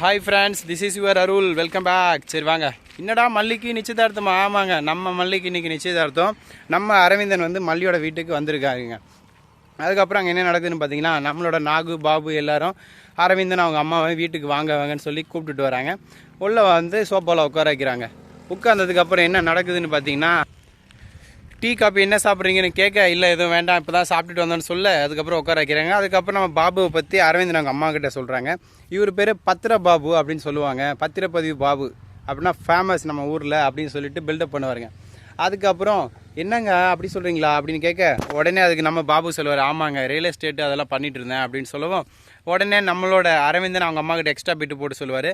Hi friends this is your Arul welcome back சரி வாங்க. என்னடா மல்லிக்கு நிச்சயதார்த்தமா? ஆமாங்க நம்ம மல்லிக்கு இன்னைக்கு நிச்சயதார்த்தம். நம்ம அரவிந்தன் வந்து மல்லியோட வீட்டுக்கு வந்திருக்காருங்க. அதுக்கப்புறம் அங்கே என்ன நடக்குதுன்னு பார்த்தீங்கன்னா நம்மளோட நாகு பாபு எல்லாரும் அரவிந்தன் அவங்க அம்மாவை வீட்டுக்கு வாங்க வாங்கன்னு சொல்லி கூப்பிட்டுட்டு வராங்க. உள்ளே வந்து சோஃபாவில் உட்கார வைக்கிறாங்க. உட்காந்ததுக்கப்புறம் என்ன நடக்குதுன்னு பார்த்தீங்கன்னா டீ காப்பி என்ன சாப்பிட்றீங்கன்னு கேட்க இல்லை எதுவும் வேண்டாம் இப்போ தான் சாப்பிட்டுட்டு வந்தோன்னு சொல்ல. அதுக்கப்புறம் உட்கார வைக்கிறாங்க. அதுக்கப்புறம் நம்ம பாபுவை பற்றி அரவிந்த் நாங்கள் அம்மா கிட்ட சொல்கிறாங்க இவர் பேர் பத்திர பாபு அப்படின்னு சொல்லுவாங்க. பத்திரப்பதிவு பாபு. அப்படின்னா ஃபேமஸ் நம்ம ஊரில் அப்படின்னு சொல்லிட்டு பில்டப் பண்ணுவாருங்க. அதுக்கப்புறம் என்னங்க அப்படி சொல்கிறீங்களா அப்படின்னு கேட்க உடனே அதுக்கு நம்ம பாபு சொல்லுவார் ஆமாங்க ரியல் எஸ்டேட் அதெல்லாம் பண்ணிட்டு இருந்தேன் அப்படின்னு சொல்லவும் உடனே நம்மளோட அரவிந்தன் அவங்க அம்மா கிட்ட எக்ஸ்ட்ரா பிட்டு போட்டு சொல்லுவார்.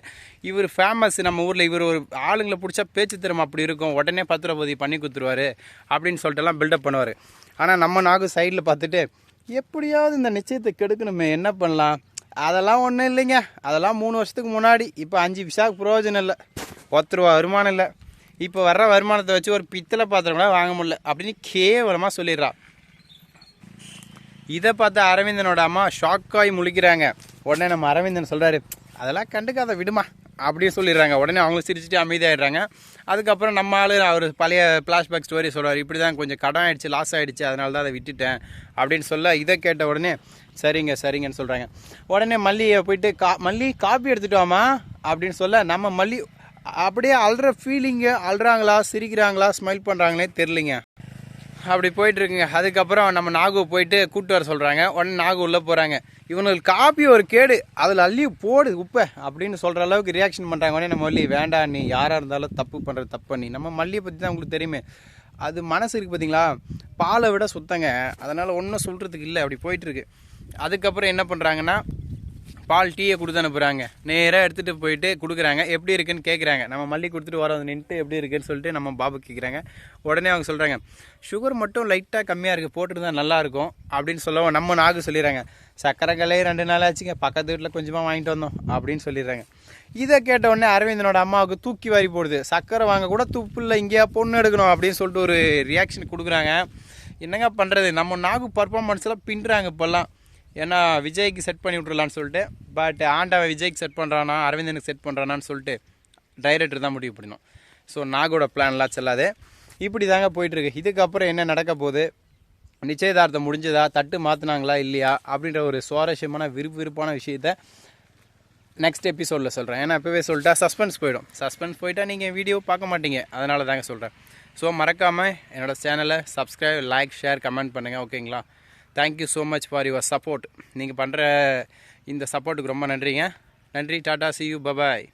இவர் ஃபேமஸ் நம்ம ஊரில் இவர் ஒரு ஆளுங்களை பிடிச்சா பேச்சு திறமை அப்படி இருக்கும் உடனே பத்திரப்பதிவு பண்ணி கொடுத்துருவாரு அப்படின்னு சொல்லிட்டுலாம் பில்டப் பண்ணுவார். ஆனால் நம்ம நாகு சைடில் பார்த்துட்டு எப்படியாவது இந்த நிச்சயத்தை கெடுக்கணுமே என்ன பண்ணலாம்? அதெல்லாம் ஒன்றும் இல்லைங்க. அதெல்லாம் மூணு வருஷத்துக்கு முன்னாடி இப்போ அஞ்சு விசாக்கு பிரயோஜனம் இல்லை. பத்து ரூபா வருமானம் இல்லை. இப்போ வர்ற வருமானத்தை வச்சு ஒரு பித்தளை பாத்திரம் கூட வாங்க முடியல அப்படின்னு கேவலமாக சொல்லிடுறா. இதை பார்த்து அரவிந்தனோட அம்மா ஷாக்காகி முழிக்கிறாங்க. உடனே நம்ம அரவிந்தன் சொல்கிறாரு அதெல்லாம் கண்டுக்காத விடுமா அப்படின்னு சொல்லிடுறாங்க. உடனே அவங்களும் சிரிச்சுட்டு அமைதியாகிடுறாங்க அதுக்கப்புறம் நம்ம ஆளு அவர் பழைய ஃப்ளாஷ்பேக் ஸ்டோரி சொல்கிறார் இப்படி தான் கொஞ்சம் கடன் ஆகிடுச்சு லாஸ் ஆகிடுச்சு அதனால தான் அதை விட்டுட்டேன் அப்படின்னு சொல்ல இதை கேட்ட உடனே சரிங்க சரிங்கன்னு சொல்கிறாங்க உடனே மல்லியை போயிட்டு கா மல்லி காப்பி எடுத்துகிட்டு வாமா அப்படின்னு சொல்ல நம்ம மல்லி அப்படியே அழுற ஃபீலிங்கு அழுறாங்களா சிரிக்கிறாங்களா ஸ்மைல் பண்ணுறாங்களே தெரிலிங்க அப்படி போயிட்டுருக்குங்க. அதுக்கப்புறம் நம்ம நாகு போயிட்டு கூப்பிட்டு வர சொல்கிறாங்க உடனே நாகு உள்ளே போகிறாங்க இவனுக்கு காப்பி ஒரு கேடு. அதில் அள்ளி போடு உப்பை அப்படின்னு சொல்கிற அளவுக்கு ரியாக்ஷன் பண்ணுறாங்க உடனே நம்ம மல்லி வேண்டாம் நீ யாராக இருந்தாலும் தப்பு பண்ணுறது தப்பு. நீ நம்ம மல்லியை பற்றி தான் உங்களுக்கு தெரியுமே. அது மனசு இருக்குது பார்த்தீங்களா பாலை விட சுத்தங்க. அதனால் ஒன்றும் சொல்கிறதுக்கு இல்லை. அப்படி போயிட்டுருக்கு. அதுக்கப்புறம் என்ன பண்ணுறாங்கன்னா பால் டீயை கொடுத்து அனுப்புகிறாங்க நேராக எடுத்துகிட்டு போயிட்டு கொடுக்குறாங்க. எப்படி இருக்குன்னு கேட்குறாங்க நம்ம மல்லி கொடுத்துட்டு வரோம். நின்றுட்டு எப்படி இருக்குன்னு சொல்லிட்டு நம்ம பாபு கேட்குறாங்க உடனே அவங்க சொல்கிறாங்க சுகர் மட்டும் லைட்டாக கம்மியாக இருக்குது போட்டுருந்தா நல்லாயிருக்கும் அப்படின்னு சொல்லவும் நம்ம நாகு சொல்லிடுறாங்க. சக்கரை கலையே ரெண்டு நாள் ஆச்சுங்க. பக்கத்து வீட்டில் கொஞ்சமாக வாங்கிட்டு வந்தோம் அப்படின்னு சொல்லிடுறாங்க. இதை கேட்ட உடனே அரவிந்தனோட அம்மாவுக்கு தூக்கி வாரி போடுது. சக்கரை வாங்க கூட துப்புல இங்கேயா பொண்ணு எடுக்கணும் அப்படின்னு சொல்லிட்டு ஒரு ரியாக்ஷன் கொடுக்குறாங்க. என்னங்க பண்ணுறது நம்ம நாகு பர்ஃபார்மன்ஸ்லாம் பின்னுறாங்க இப்போல்லாம். ஏன்னா விஜய்க்கு செட் பண்ணி விட்றலான்னு சொல்லிட்டு பட் ஆண்டவன் விஜய்க்கு செட் பண்ணுறானா அரவிந்தனுக்கு செட் பண்ணுறானான்னு சொல்லிட்டு டைரக்டர் தான் முடிவு பண்ணணும். ஸோ நாகோட பிளான்லாம் செல்லாது. இப்படி தாங்க போயிட்டுருக்கு. இதுக்கப்புறம் என்ன நடக்க போகுது? நிச்சயதார்த்தம் முடிஞ்சதா? தட்டு மாற்றினாங்களா இல்லையா? அப்படின்ற ஒரு சுவாரஸ்யமான விருப்பு விருப்பான விஷயத்த நெக்ஸ்ட் எபிசோடில் சொல்கிறேன் ஏன்னா இப்போவே சொல்லிட்டா சஸ்பென்ஸ் போயிடும். சஸ்பென்ஸ் போயிட்டா நீங்கள் வீடியோ பார்க்க மாட்டீங்க. அதனால தாங்க சொல்கிறேன் ஸோ மறக்காமல் என்னோடய சேனலை சப்ஸ்கிரைப் லைக் ஷேர் கமெண்ட் பண்ணுங்கள் ஓகேங்களா thank you so much for your support நீங்கள் பண்ணுற இந்த சப்போர்ட்டுக்கு ரொம்ப நன்றிங்க. நன்றி டாடா சி யூ பபாய்